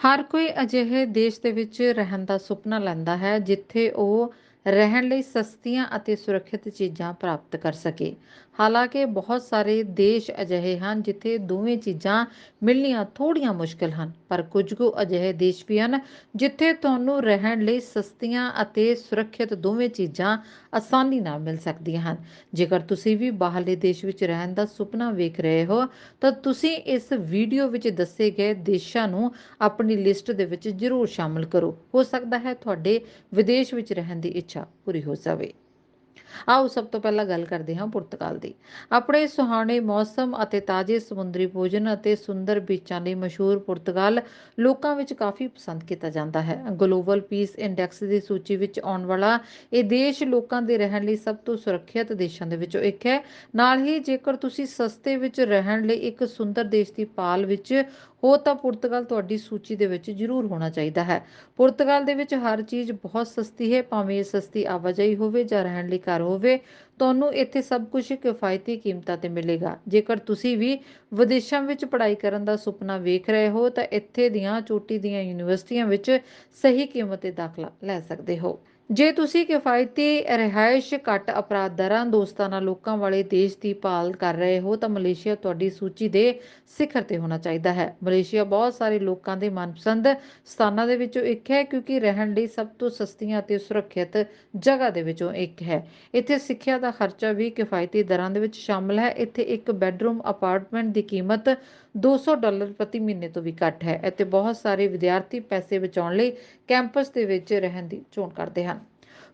ਹਰ ਕੋਈ ਅਜਿਹੇ ਦੇਸ਼ ਦੇ ਵਿੱਚ ਰਹਿਣ ਦਾ ਸੁਪਨਾ ਲੈਂਦਾ ਹੈ ਜਿੱਥੇ ਉਹ ਰਹਿਣ ਲਈ ਸਸਤੀਆਂ ਅਤੇ ਸੁਰੱਖਿਅਤ ਚੀਜ਼ਾਂ ਪ੍ਰਾਪਤ ਕਰ ਸਕੇ। ਹਾਲਾਂਕਿ, ਬਹੁਤ ਸਾਰੇ ਦੇਸ਼ ਅਜਿਹੇ ਹਨ ਜਿੱਥੇ ਦੋਵੇਂ ਚੀਜ਼ਾਂ ਮਿਲਣੀਆਂ ਥੋੜ੍ਹੀਆਂ ਮੁਸ਼ਕਲ ਹਨ, ਪਰ ਕੁਝ ਕੁ ਅਜਿਹੇ ਦੇਸ਼ ਵੀ ਹਨ ਜਿੱਥੇ ਤੁਹਾਨੂੰ ਰਹਿਣ ਲਈ ਸਸਤੀਆਂ ਅਤੇ ਸੁਰੱਖਿਅਤ ਦੋਵੇਂ ਚੀਜ਼ਾਂ ਆਸਾਨੀ ਨਾਲ ਮਿਲ ਸਕਦੀਆਂ ਹਨ। ਜੇਕਰ ਤੁਸੀਂ ਵੀ ਬਾਹਰਲੇ ਦੇਸ਼ ਵਿੱਚ ਰਹਿਣ ਦਾ ਸੁਪਨਾ ਵੇਖ ਰਹੇ ਹੋ, ਤਾਂ ਤੁਸੀਂ ਇਸ ਵੀਡੀਓ ਵਿੱਚ ਦੱਸੇ ਗਏ ਦੇਸ਼ਾਂ ਨੂੰ ਆਪਣੀ ਲਿਸਟ ਦੇ ਵਿੱਚ ਜ਼ਰੂਰ ਸ਼ਾਮਲ ਕਰੋ। ਹੋ ਸਕਦਾ ਹੈ ਤੁਹਾਡੇ ਵਿਦੇਸ਼ ਵਿੱਚ ਰਹਿਣ ਦੀ ਇੱਛਾ ਪੂਰੀ ਹੋ ਜਾਵੇ। ਆਓ ਸਭ ਤੋਂ ਪਹਿਲਾਂ ਗੱਲ ਕਰਦੇ ਹਾਂ ਪੁਰਤਗਾਲ ਦੀ। ਆਪਣੇ ਸੁਹਾਣੇ ਮੌਸਮ ਅਤੇ ਤਾਜ਼ੇ ਸਮੁੰਦਰੀ ਭੋਜਨ ਅਤੇ ਸੁੰਦਰ ਬੀਚਾਂ ਲਈ ਮਸ਼ਹੂਰ ਪੁਰਤਗਾਲ ਲੋਕਾਂ ਵਿੱਚ ਕਾਫੀ ਪਸੰਦ ਕੀਤਾ ਜਾਂਦਾ ਹੈ। ਗਲੋਬਲ ਪੀਸ ਇੰਡੈਕਸ ਦੀ ਸੂਚੀ ਵਿੱਚ ਆਉਣ ਵਾਲਾ ਇਹ ਦੇਸ਼ ਲੋਕਾਂ ਦੇ ਰਹਿਣ ਲਈ ਸਭ ਤੋਂ ਸੁਰੱਖਿਅਤ ਦੇਸ਼ਾਂ ਦੇ ਵਿੱਚੋਂ ਇੱਕ ਹੈ। ਨਾਲ ਹੀ ਜੇਕਰ ਤੁਸੀਂ ਸਸਤੇ ਵਿੱਚ ਰਹਿਣ ਲਈ ਇੱਕ ਸੁੰਦਰ ਦੇਸ਼ ਦੀ ਪਾਲ ਵਿੱਚ ਹੋ ਤਾਂ ਪੁਰਤਗਾਲ ਤੁਹਾਡੀ ਸੂਚੀ ਦੇ ਵਿੱਚ ਜ਼ਰੂਰ ਹੋਣਾ ਚਾਹੀਦਾ ਹੈ। ਪੁਰਤਗਾਲ ਦੇ ਵਿੱਚ ਹਰ ਚੀਜ਼ ਬਹੁਤ ਸਸਤੀ ਹੈ, ਭਾਵੇਂ ਸਸਤੀ ਆਵਾਜਾਈ ਹੋਵੇ ਜਾਂ ਰਹਿਣ ਲਈ ਘਰ ਹੋਵੇ, ਤੁਹਾਨੂੰ ਇੱਥੇ ਸਭ ਕੁਝ ਕਿਫਾਇਤੀ ਕੀਮਤਾਂ ਤੇ ਮਿਲੇਗਾ। ਜੇਕਰ ਤੁਸੀਂ ਵੀ ਵਿਦੇਸ਼ਾਂ ਵਿੱਚ ਪੜ੍ਹਾਈ ਕਰਨ ਦਾ ਸੁਪਨਾ ਵੇਖ ਰਹੇ ਹੋ, ਤਾਂ ਇੱਥੇ ਦੀਆਂ ਚੋਟੀ ਦੀਆਂ ਯੂਨੀਵਰਸਿਟੀਆਂ ਵਿੱਚ ਸਹੀ ਕੀਮਤ ਤੇ ਦਾਖਲਾ ਲੈ ਸਕਦੇ ਹੋ। ਜੇ ਤੁਸੀਂ ਕਿਫਾਇਤੀ ਰਿਹਾਇਸ਼ ਘੱਟ ਅਪਰਾਧ ਦਰਾਂ ਦੋਸਤਾਨਾ ਲੋਕਾਂ ਵਾਲੇ ਦੇਸ਼ ਦੀ ਭਾਲ ਕਰ ਰਹੇ ਹੋ, ਤਾਂ ਮਲੇਸ਼ੀਆ ਤੁਹਾਡੀ ਸੂਚੀ ਦੇ ਸਿਖਰ ਤੇ ਹੋਣਾ ਚਾਹੀਦਾ ਹੈ। ਮਲੇਸ਼ੀਆ ਬਹੁਤ ਸਾਰੇ ਲੋਕਾਂ ਦੇ ਮਨਪਸੰਦ ਸਥਾਨਾਂ ਦੇ ਵਿੱਚੋਂ ਇੱਕ ਹੈ, ਕਿਉਂਕਿ ਰਹਿਣ ਲਈ ਸਭ ਤੋਂ ਸਸਤੀਆਂ ਅਤੇ ਸੁਰੱਖਿਅਤ ਜਗ੍ਹਾ ਦੇ ਵਿੱਚੋਂ ਇੱਕ ਹੈ। ਇੱਥੇ ਸਿੱਖਿਆ ਦਾ ਖਰਚਾ ਵੀ ਕਿਫਾਇਤੀ ਦਰਾਂ ਦੇ ਵਿੱਚ ਸ਼ਾਮਲ ਹੈ। ਇੱਥੇ ਇੱਕ ਬੈੱਡਰੂਮ ਅਪਾਰਟਮੈਂਟ ਦੀ ਕੀਮਤ 200 ਡਾਲਰ ਪ੍ਰਤੀ ਮਹੀਨੇ ਤੋਂ ਵੀ ਘੱਟ ਹੈ। ਅਤੇ ਬਹੁਤ ਸਾਰੇ ਵਿਦਿਆਰਥੀ ਪੈਸੇ ਬਚਾਉਣ ਲਈ ਕੈਂਪਸ ਦੇ ਵਿੱਚ ਰਹਿਣ ਦੀ ਚੋਣ ਕਰਦੇ ਹਨ।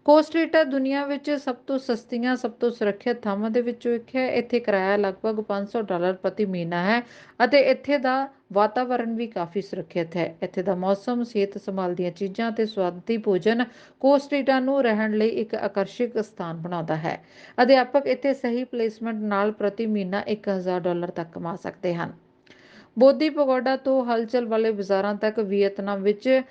ਕੋਸਟਰੀਟਾ ਦੁਨੀਆ ਵਿੱਚ ਸਭ ਤੋਂ ਸਸਤੀਆਂ, ਸਭ ਤੋਂ ਸੁਰੱਖਿਅਤ ਥਾਵਾਂ ਦੇ ਵਿੱਚੋਂ ਇੱਕ ਹੈ। ਇੱਥੇ ਕਿਰਾਇਆ ਲਗਭਗ 500 ਡਾਲਰ ਪ੍ਰਤੀ ਮਹੀਨਾ ਹੈ ਅਤੇ ਇੱਥੇ ਦਾ ਵਾਤਾਵਰਣ ਵੀ ਕਾਫੀ ਸੁਰੱਖਿਅਤ ਹੈ। ਇੱਥੇ ਦਾ ਮੌਸਮ, ਸਿਹਤ ਸੰਭਾਲ ਦੀਆਂ ਚੀਜ਼ਾਂ ਤੇ ਸਵਾਦੀ ਭੋਜਨ ਕੋਸਟਰੀਟਾ ਨੂੰ ਰਹਿਣ ਲਈ ਇੱਕ ਆਕਰਸ਼ਕ ਸਥਾਨ ਬਣਾਉਂਦਾ ਹੈ। ਅਧਿਆਪਕ ਇੱਥੇ ਸਹੀ ਪਲੇਸਮੈਂਟ ਨਾਲ ਪ੍ਰਤੀ ਮਹੀਨਾ 1000 ਡਾਲਰ ਤੱਕ ਕਮਾ ਸਕਦੇ ਹਨ। ਬੋਧੀ ਪਗੋਡਾ ਤੋਂ ਹਲਚਲ ਵਾਲੇ ਬਾਜ਼ਾਰਾਂ ਤੱਕ ਵੀਅਤਨਾਮ ਵਿੱਚ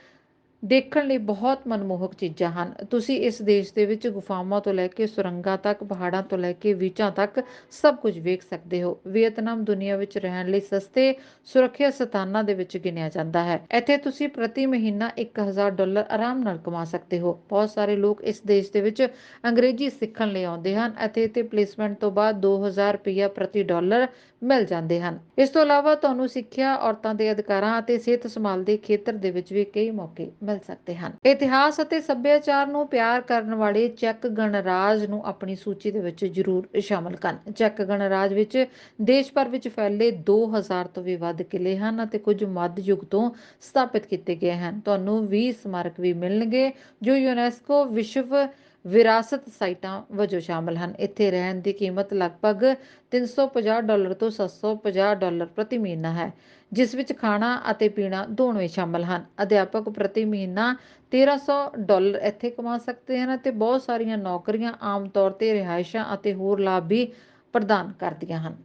ਦੇਖਣ ਲਈ ਬਹੁਤ ਮਨਮੋਹਕ ਚੀਜ਼ਾਂ ਹਨ। ਤੁਸੀਂ ਇਸ ਦੇਸ਼ ਦੇ ਵਿੱਚ ਗੁਫਾਵਾਂ ਤੋਂ ਲੈ ਕੇ ਸੁਰੰਗਾਂ ਤੱਕ, ਪਹਾੜਾਂ ਤੋਂ ਲੈ ਕੇ ਬੀਚਾਂ ਤੱਕ ਸਭ ਕੁਝ ਵੇਖ ਸਕਦੇ ਹੋ। ਵੀਅਤਨਾਮ ਦੁਨੀਆ ਵਿੱਚ ਰਹਿਣ ਲਈ ਸਸਤੇ, ਸੁਰੱਖਿਅਤ ਸਥਾਨਾਂ ਦੇ ਵਿੱਚ ਗਿਣਿਆ ਜਾਂਦਾ ਹੈ। ਇੱਥੇ ਤੁਸੀਂ ਪ੍ਰਤੀ ਮਹੀਨਾ 1000 ਡਾਲਰ ਆਰਾਮ ਨਾਲ ਕਮਾ ਸਕਦੇ ਹੋ। ਬਹੁਤ ਸਾਰੇ ਲੋਕ ਇਸ ਦੇਸ਼ ਦੇ ਵਿੱਚ ਅੰਗਰੇਜ਼ੀ ਸਿੱਖਣ ਲਈ ਆਉਂਦੇ ਹਨ ਅਤੇ ਇੱਥੇ ਪਲੇਸਮੈਂਟ ਤੋਂ ਬਾਅਦ 2000 ਰੁਪਇਆ ਪ੍ਰਤੀ ਡਾਲਰ ਮਿਲ ਜਾਂਦੇ ਹਨ। ਇਸ ਤੋਂ ਇਲਾਵਾ ਤੁਹਾਨੂੰ ਸਿੱਖਿਆ, ਔਰਤਾਂ ਦੇ ਅਧਿਕਾਰਾਂ ਅਤੇ ਸਿਹਤ ਸੰਭਾਲ ਦੇ ਖੇਤਰ ਦੇ ਵਿੱਚ ਵੀ ਕਈ ਮੌਕੇ ਮਿਲ ਸਕਦੇ ਹਨ। ਇਤਿਹਾਸ ਅਤੇ ਸੱਭਿਆਚਾਰ ਨੂੰ ਪਿਆਰ ਕਰਨ ਵਾਲੇ ਚੈੱਕ ਗਣਰਾਜ ਨੂੰ ਆਪਣੀ ਸੂਚੀ ਦੇ ਵਿੱਚ ਜ਼ਰੂਰ ਸ਼ਾਮਲ ਕਰਨ। ਚੈੱਕ ਗਣਰਾਜ ਵਿੱਚ ਦੇਸ਼ ਭਰ ਵਿੱਚ ਫੈਲੇ 2000 ਤੋਂ ਵੀ ਵੱਧ ਕਿਲੇ ਹਨ ਅਤੇ ਕੁਝ ਮੱਧ ਯੁੱਗ ਤੋਂ ਸਥਾਪਿਤ ਕੀਤੇ ਗਏ ਹਨ। ਤੁਹਾਨੂੰ 20 ਸਮਾਰਕ ਵੀ ਮਿਲਣਗੇ, ਜੋ ਯੂਨੈਸਕੋ ਵਿਸ਼ਵ ਵਿਰਾਸਤ ਸਾਈਟਾਂ ਵਜੋਂ ਸ਼ਾਮਲ ਹਨ। ਇੱਥੇ ਰਹਿਣ ਦੀ ਕੀਮਤ ਲਗਭਗ 350 ਡਾਲਰ ਤੋਂ 750 ਡਾਲਰ ਪ੍ਰਤੀ ਮਹੀਨਾ ਹੈ, ਜਿਸ ਵਿੱਚ ਖਾਣਾ ਅਤੇ ਪੀਣਾ ਦੋਵੇਂ ਸ਼ਾਮਲ ਹਨ। ਅਧਿਆਪਕ ਪ੍ਰਤੀ ਮਹੀਨਾ 1300 ਡਾਲਰ ਇੱਥੇ ਕਮਾ ਸਕਦੇ ਹਨ ਅਤੇ ਬਹੁਤ ਸਾਰੀਆਂ ਨੌਕਰੀਆਂ ਆਮ ਤੌਰ ਤੇ ਰਿਹਾਇਸ਼ਾਂ ਅਤੇ ਹੋਰ ਲਾਭ ਵੀ ਪ੍ਰਦਾਨ ਕਰਦੀਆਂ ਹਨ।